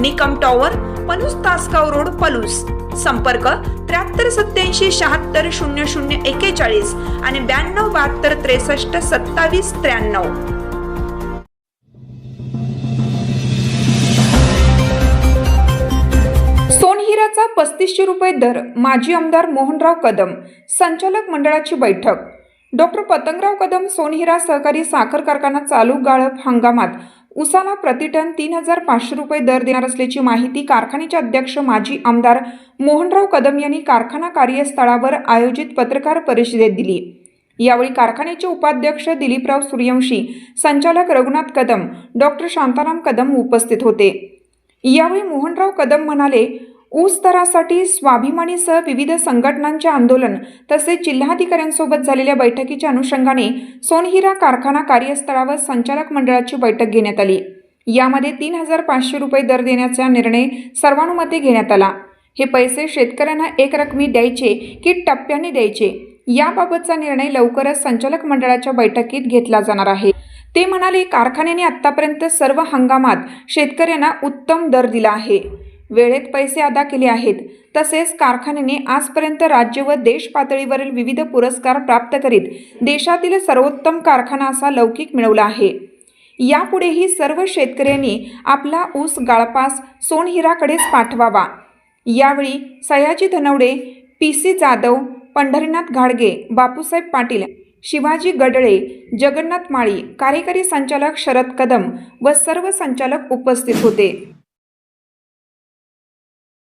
Nikam tower Palus Tasgaon road Palus. संपर्क त्र्याहत्तर सत्याऐंशी शहात्तर शून्य शून्य एक्केचाळीस आणि ब्याण्णव बहात्तर त्रेसष्ट सत्तावीस त्र्याण्णव. सोनहिराचा पस्तीसशे रुपये दर माजी आमदार मोहनराव कदम संचालक मंडळाची बैठक. डॉक्टर पतंगराव कदम सोनहिरा सहकारी साखर कारखाना चालू गाळप हंगामात. उसाला प्रतिटन तीन हजार पाचशे रुपये दर देणार असल्याची माहिती कारखान्याचे अध्यक्ष माजी आमदार मोहनराव कदम यांनी कारखाना कार्यस्थळावर आयोजित पत्रकार परिषदेत दिली. यावेळी कारखान्याचे उपाध्यक्ष दिलीपराव सूर्यवंशी संचालक रघुनाथ कदम डॉक्टर शांताराम कदम उपस्थित होते. यावेळी मोहनराव कदम म्हणाले ऊस दरासाठी स्वाभिमानीसह विविध संघटनांचे आंदोलन तसेच जिल्हाधिकाऱ्यांसोबत झालेल्या बैठकीच्या अनुषंगाने सोनहिरा कारखाना कार्यस्थळावर संचालक मंडळाची बैठक घेण्यात आली. यामध्ये तीन हजार पाचशे रुपये दर देण्याचा निर्णय सर्वानुमते घेण्यात आला. हे पैसे शेतकऱ्यांना एक रकमी द्यायचे की टप्प्याने द्यायचे? याबाबतचा निर्णय लवकरच संचालक मंडळाच्या बैठकीत घेतला जाणार आहे. ते म्हणाले कारखान्याने आतापर्यंत सर्व हंगामात शेतकऱ्यांना उत्तम दर दिला आहे. वेळेत पैसे अदा केले आहेत. तसेच कारखान्याने आजपर्यंत राज्य व देश पातळीवरील विविध पुरस्कार प्राप्त करीत देशातील सर्वोत्तम कारखाना असा लौकिक मिळवला आहे. यापुढेही सर्व शेतकऱ्यांनी आपला ऊस गाळपास सोनहिराकडेच पाठवावा. यावेळी सयाजी धनवडे पी सी जाधव पंढरीनाथ घाडगे बापूसाहेब पाटील शिवाजी गडळे जगन्नाथ माळी कार्यकारी संचालक शरद कदम व सर्व संचालक उपस्थित होते.